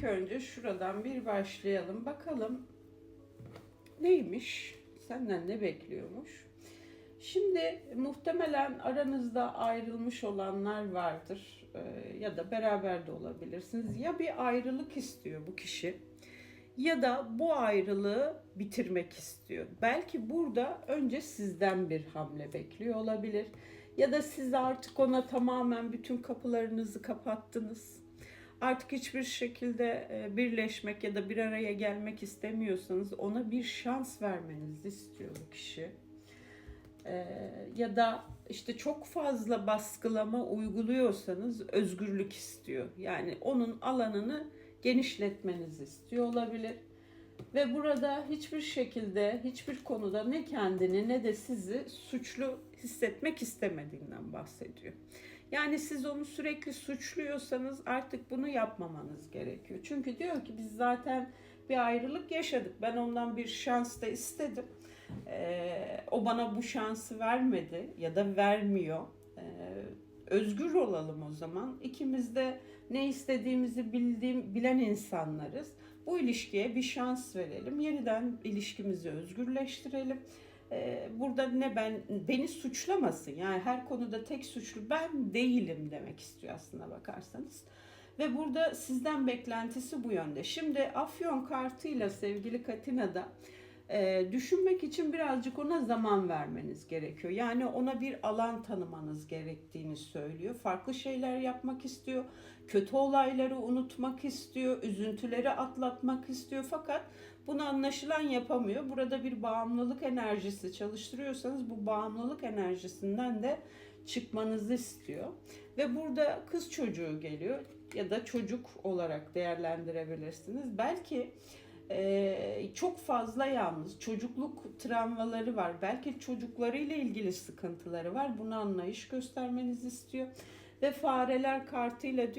ilk önce şuradan bir başlayalım. Bakalım neymiş? Senden ne bekliyormuş? Şimdi muhtemelen aranızda ayrılmış olanlar vardır Ee, ya da beraber de olabilirsiniz. Ya bir ayrılık istiyor bu kişi ya da bu ayrılığı bitirmek istiyor. Belki burada önce sizden bir hamle bekliyor olabilir. Ya da siz artık ona tamamen bütün kapılarınızı kapattınız. Artık hiçbir şekilde e, birleşmek ya da bir araya gelmek istemiyorsanız ona bir şans vermenizi istiyor bu kişi. Ee, ya da işte çok fazla baskılama uyguluyorsanız özgürlük istiyor. Yani onun alanını genişletmenizi istiyor olabilir. Ve burada hiçbir şekilde, hiçbir konuda ne kendini ne de sizi suçlu hissetmek istemediğinden bahsediyor. Yani siz onu sürekli suçluyorsanız artık bunu yapmamanız gerekiyor. Çünkü diyor ki biz zaten bir ayrılık yaşadık. Ben ondan bir şans da istedim. Ee, o bana bu şansı vermedi ya da vermiyor. Ee, özgür olalım o zaman. İkimiz de ne istediğimizi bildiğim, bilen insanlarız. Bu ilişkiye bir şans verelim. Yeniden ilişkimizi özgürleştirelim. Burada ne ben beni suçlamasın. Yani her konuda tek suçlu ben değilim demek istiyor aslında bakarsanız. Ve burada sizden beklentisi bu yönde. Şimdi Afyon kartıyla sevgili Katina'da e, düşünmek için birazcık ona zaman vermeniz gerekiyor. Yani ona bir alan tanımanız gerektiğini söylüyor. Farklı şeyler yapmak istiyor. Kötü olayları unutmak istiyor. Üzüntüleri atlatmak istiyor. Fakat bunu anlaşılan yapamıyor. Burada bir bağımlılık enerjisi çalıştırıyorsanız bu bağımlılık enerjisinden de çıkmanızı istiyor. Ve burada kız çocuğu geliyor ya da çocuk olarak değerlendirebilirsiniz. Belki ee, çok fazla yalnız çocukluk travmaları var. Belki çocuklarıyla ilgili sıkıntıları var. Buna anlayış göstermenizi istiyor. Ve fareler kartıyla diyor